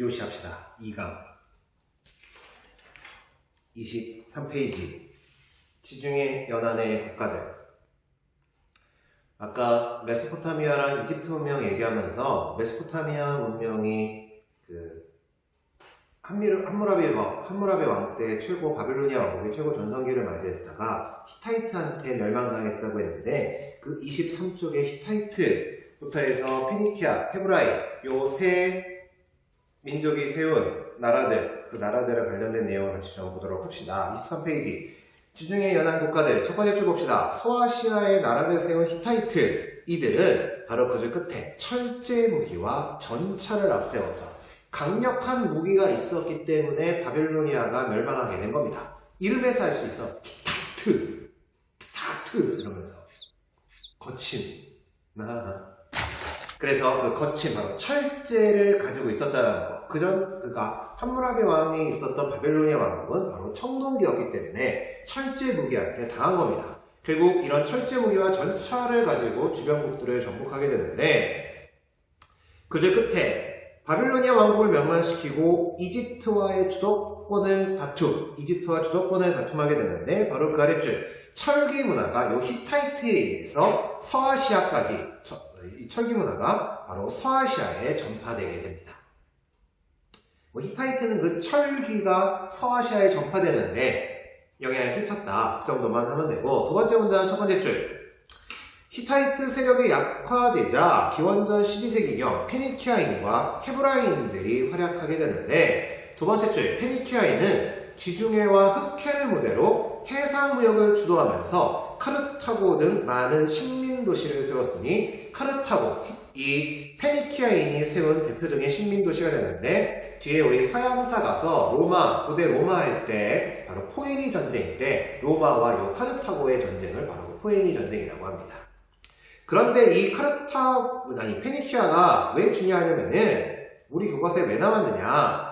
2교시 합시다. 2강. 23페이지. 지중해 연안의 국가들. 아까 메소포타미아랑 이집트 문명 얘기하면서 메소포타미아 문명이 그 함무라비 왕, 함무라비 왕 때 최고 바빌로니아 왕국의 최고 전성기를 맞이했다가 히타이트한테 멸망당했다고 했는데 그 23쪽의 히타이트부터 해서 피니키아, 헤브라이 요세 민족이 세운 나라들 그 나라들에 관련된 내용을 같이 좀 보도록 합시다. 23페이지 지중해 연안 국가들 첫 번째 줄 봅시다. 소아시아의 나라를 세운 히타이트 이들은 바로 그줄 끝에 철제 무기와 전차를 앞세워서 강력한 무기가 있었기 때문에 바빌로니아가 멸망하게 된 겁니다. 이름에서 알 수 있어. 히타이트, 히타이트 이러면서 거친. 나. 그래서 그 거친 바로 철제를 가지고 있었다는 거. 그전 그가 함무라비 왕이 있었던 바빌로니아 왕국은 바로 청동기였기 때문에 철제 무기한테 당한 겁니다. 결국 이런 철제 무기와 전차를 가지고 주변국들을 정복하게 되는데 그제 끝에 바빌로니아 왕국을 멸망시키고 이집트와의 주도권을 다툼, 이집트와 주도권을 다툼하게 되는데 바로 그 아래줄 철기 문화가 요 히타이트에 의해서 서아시아까지 저- 이 철기 문화가 바로 서아시아에 전파되게 됩니다. 뭐 히타이트는 그 철기가 서아시아에 전파되는데 영향을 끼쳤다. 그 정도만 하면 되고 두 번째 문단 첫 번째 줄 히타이트 세력이 약화되자 기원전 12세기경 페니키아인과 헤브라인들이 활약하게 되는데 두 번째 줄 페니키아인은 지중해와 흑해를 무대로 해상 무역을 주도하면서 카르타고 등 많은 식민 도시를 세웠으니 카르타고 이 페니키아인이 세운 대표적인 식민 도시가 되는데 뒤에 우리 서양사 가서 로마 고대 로마 할 때 바로 포에니 전쟁 때 로마와 요 카르타고의 전쟁을 바로 포에니 전쟁이라고 합니다. 그런데 이 카르타 아니 페니키아가 왜 중요하냐면은 우리 교과서에 왜 나왔느냐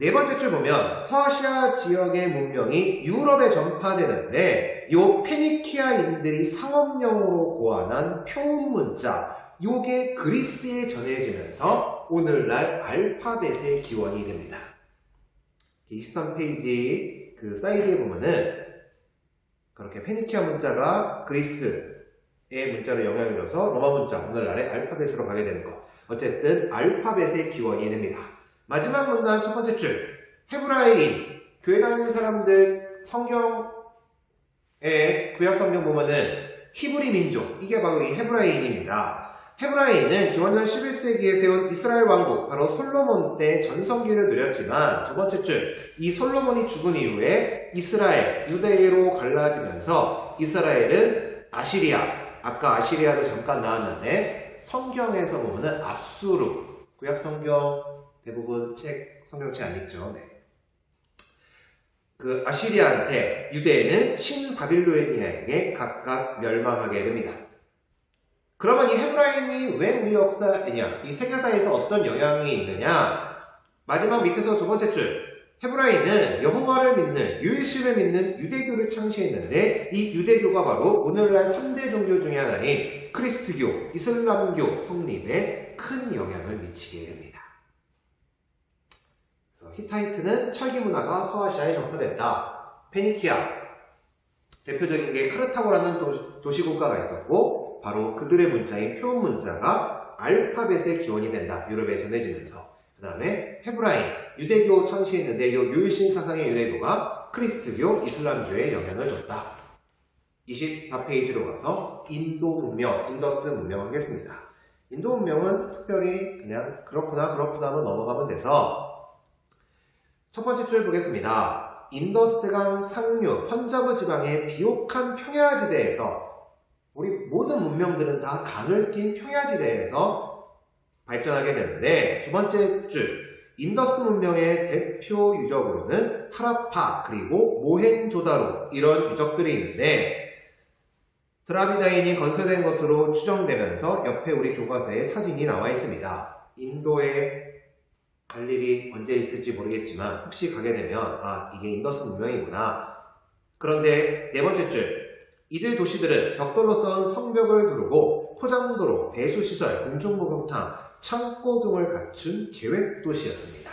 네 번째 줄 보면 서아시아 지역의 문명이 유럽에 전파되는데 요 페니키아인들이 상업용으로 고안한 표운 문자 요게 그리스에 전해지면서 오늘날 알파벳의 기원이 됩니다. 23페이지 그 사이드에 보면은 그렇게 페니키아 문자가 그리스의 문자로 영향을 줘서 로마 문자 오늘날의 알파벳으로 가게 되는 것. 어쨌든 알파벳의 기원이 됩니다. 마지막 문단 첫 번째 줄. 헤브라이인 교회 다니는 사람들 성경의 구약 성경 보면은 히브리 민족. 이게 바로 이 헤브라이인입니다. 헤브라이인은 기원전 11세기에 세운 이스라엘 왕국 바로 솔로몬 때 전성기를 누렸지만 두 번째 줄. 이 솔로몬이 죽은 이후에 이스라엘 유대로 갈라지면서 이스라엘은 아시리아 아까 아시리아도 잠깐 나왔는데 성경에서 보면은 아수르 구약 성경 대부분 책 성경책 안 읽죠. 네. 그 아시리아한테 유대인은 신바빌로니아에게 각각 멸망하게 됩니다. 그러면 이 헤브라인이 왜 우리 역사이냐? 이 세계사에서 어떤 영향이 있느냐? 마지막 밑에서 두 번째 줄. 헤브라인은 여호와를 믿는 유일신을 믿는 유대교를 창시했는데 이 유대교가 바로 오늘날 3대 종교 중의 하나인 크리스트교, 이슬람교 성립에 큰 영향을 미치게 됩니다. 히타이트는 철기 문화가 서아시아에 전파됐다. 페니키아 대표적인 게 카르타고라는 도, 도시국가가 있었고 바로 그들의 문자인 표현 문자가 알파벳의 기원이 된다. 유럽에 전해지면서 그 다음에 헤브라인 유대교 창시했는데 이 유일신 사상의 유대교가 크리스트교 이슬람교에 영향을 줬다. 24페이지로 가서 인도 문명, 인더스 문명 하겠습니다. 인도 문명은 특별히 그냥 그렇구나 그렇구나 하면 넘어가면 돼서 첫 번째 줄 보겠습니다. 인더스강 상류 펀자브 지방의 비옥한 평야지대에서 우리 모든 문명들은 다 강을 낀 평야지대에서 발전하게 되는데 두 번째 줄 인더스 문명의 대표 유적으로는 하라파 그리고 모헨조다로 이런 유적들이 있는데 드라비다인이 건설된 것으로 추정되면서 옆에 우리 교과서에 사진이 나와 있습니다. 인도에 갈 일이 언제 있을지 모르겠지만 혹시 가게 되면 아 이게 인더스 문명이구나. 그런데 네 번째 줄 이들 도시들은 벽돌로 쌓은 성벽을 두르고 포장도로, 배수시설, 공중목욕탕 창고 등을 갖춘 계획 도시였습니다.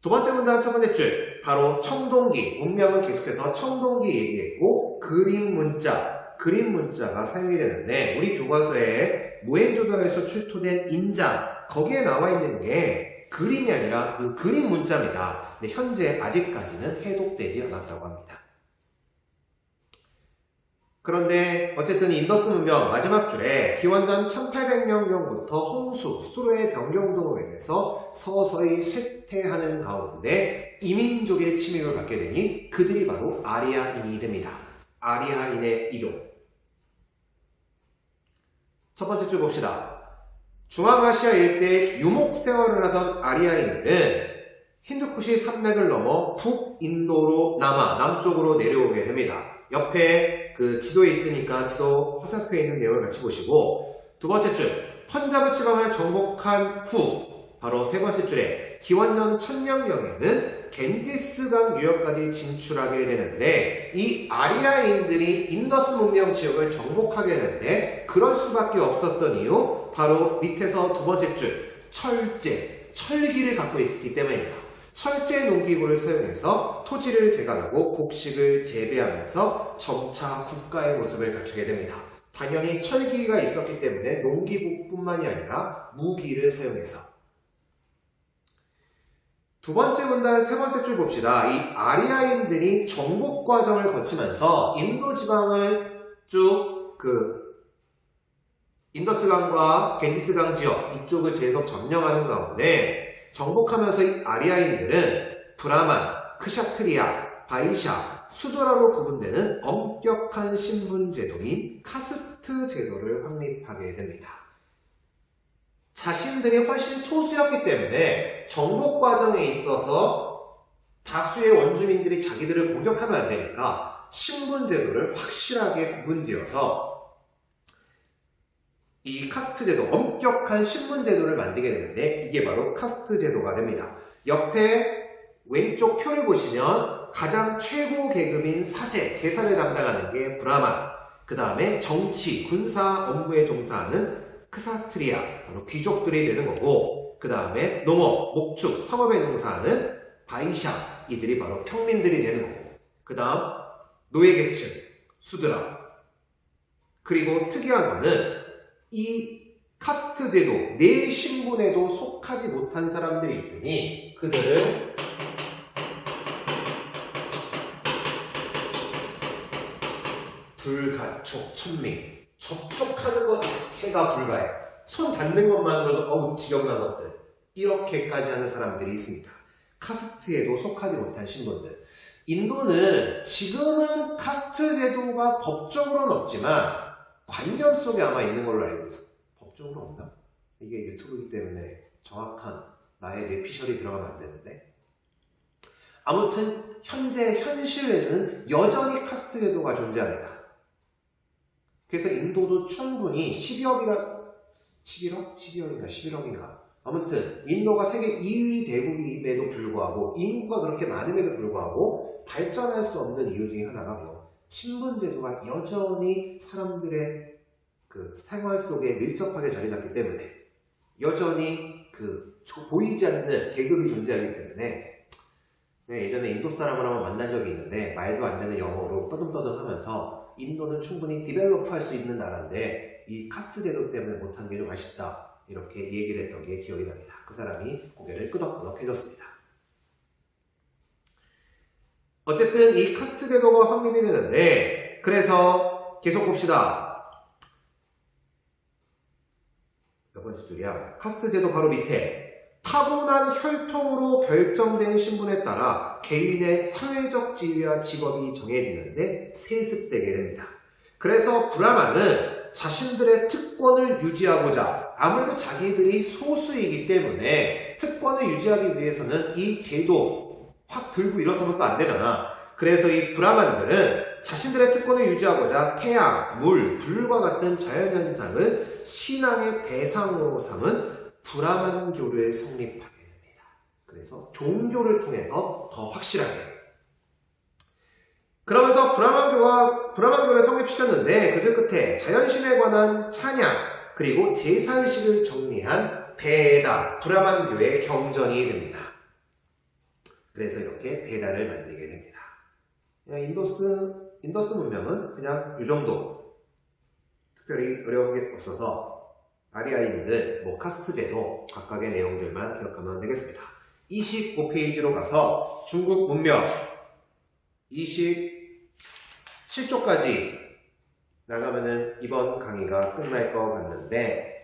두 번째 문단 첫 번째 줄 바로 청동기 문명은 계속해서 청동기 얘기했고 그림 문자 그림 문자가 사용이 되는데 우리 교과서에 모헨조다로에서 출토된 인장 거기에 나와 있는 게 그림이 아니라 그 그림 문자입니다. 근데 현재 아직까지는 해독되지 않았다고 합니다. 그런데 어쨌든 인더스 문명 마지막 줄에 기원전 1800년경부터 홍수, 수로의 변경 등으로 인해서 서서히 쇠퇴하는 가운데 이민족의 침입을 받게 되니 그들이 바로 아리아인이 됩니다. 아리아인의 이동. 첫 번째 줄 봅시다. 중앙아시아 일대에 유목 생활을 하던 아리아인들은 힌두쿠시 산맥을 넘어 북인도로 남아 남쪽으로 내려오게 됩니다. 옆에 그 지도에 있으니까 지도 화살표에 있는 내용을 같이 보시고 두 번째 줄 펀자브 지방을 정복한 후 바로 세 번째 줄에 기원전 천년경에는 겐디스강 유역까지 진출하게 되는데 이 아리아인들이 인더스 문명 지역을 정복하게 되는데 그럴 수밖에 없었던 이유 바로 밑에서 두 번째 줄 철제, 철기를 갖고 있기 때문입니다. 철제 농기구를 사용해서 토지를 개간하고 곡식을 재배하면서 점차 국가의 모습을 갖추게 됩니다. 당연히 철기가 있었기 때문에 농기구뿐만이 아니라 무기를 사용해서 두 번째 문단 세 번째 줄 봅시다. 이 아리아인들이 정복 과정을 거치면서 인도 지방을 쭉 그 인더스강과 겐지스강 지역 이쪽을 계속 점령하는 가운데 정복하면서 이 아리아인들은 브라만, 크샤트리아, 바이샤, 수도라로 구분되는 엄격한 신분 제도인 카스트 제도를 확립하게 됩니다. 자신들이 훨씬 소수였기 때문에 정복 과정에 있어서 다수의 원주민들이 자기들을 공격하면 안 되니까 신분 제도를 확실하게 구분지어서 이 카스트 제도, 엄격한 신분 제도를 만들게 되는데 이게 바로 카스트 제도가 됩니다. 옆에 왼쪽 표를 보시면 가장 최고 계급인 사제, 제사를 담당하는 게 브라만, 그 다음에 정치, 군사 업무에 종사하는 크사트리아, 바로 귀족들이 되는 거고, 그 다음에 농업, 목축, 상업에 종사하는 바이샤, 이들이 바로 평민들이 되는 거고, 그 다음 노예계층, 수드라. 그리고 특이한 거는 이 카스트 제도, 내 신분에도 속하지 못한 사람들이 있으니 그들을 불가촉, 천민. 접촉하는 것 자체가 불가해. 손 닿는 것만으로도 어우 지경난 것들. 이렇게까지 하는 사람들이 있습니다. 카스트에도 속하지 못한 신분들. 인도는 지금은 카스트 제도가 법적으로는 없지만 관념 속에 아마 있는 걸로 알고 있어요. 법적으로 없나? 이게 유튜브이기 때문에 정확한 나의 뇌피셜이 들어가면 안 되는데. 아무튼 현재 현실에는 여전히 카스트 제도가 존재합니다. 그래서 인도도 충분히 10억이라 11억? 12억인가 11억인가 아무튼 인도가 세계 2위 대국임에도 불구하고 인구가 그렇게 많음에도 불구하고 발전할 수 없는 이유 중에 하나가 뭐 신분 제도가 여전히 사람들의 그 생활 속에 밀접하게 자리 잡기 때문에 여전히 그 보이지 않는 계급이 존재하기 때문에 네, 예전에 인도 사람을 한번 만난 적이 있는데 말도 안 되는 영어로 떠듬떠듬 하면서 인도는 충분히 디벨로프 할수 있는 나라인데 이 카스트 제도 때문에 못한 게 좀 아쉽다 이렇게 얘기를 했던 게 기억이 납니다. 그 사람이 고개를 끄덕끄덕 해줬습니다. 어쨌든 이 카스트 제도가 확립이 되는데 그래서 계속 봅시다. 몇 번째 줄이야? 카스트 제도 바로 밑에 타고난 혈통으로 결정된 신분에 따라 개인의 사회적 지위와 직업이 정해지는데 세습되게 됩니다. 그래서 브라만은 자신들의 특권을 유지하고자 아무래도 자기들이 소수이기 때문에 특권을 유지하기 위해서는 이 제도 확 들고 일어서면 또 안 되잖아. 그래서 이 브라만들은 자신들의 특권을 유지하고자 태양, 물, 불과 같은 자연현상을 신앙의 대상으로 삼은 브라만교를 성립하게 됩니다. 그래서 종교를 통해서 더 확실하게 그러면서 브라만교가 브라만교를 성립시켰는데 그들 끝에 자연신에 관한 찬양 그리고 제사의식을 정리한 베다, 브라만교의 경전이 됩니다. 그래서 이렇게 베다를 만들게 됩니다. 그냥 인도스, 인더스 문명은 그냥 이 정도. 특별히 어려운 게 없어서 아리아인들, 뭐 카스트 제도 각각의 내용들만 기억하면 되겠습니다. 25페이지로 가서 중국 문명 27쪽까지 나가면은 이번 강의가 끝날 것 같는데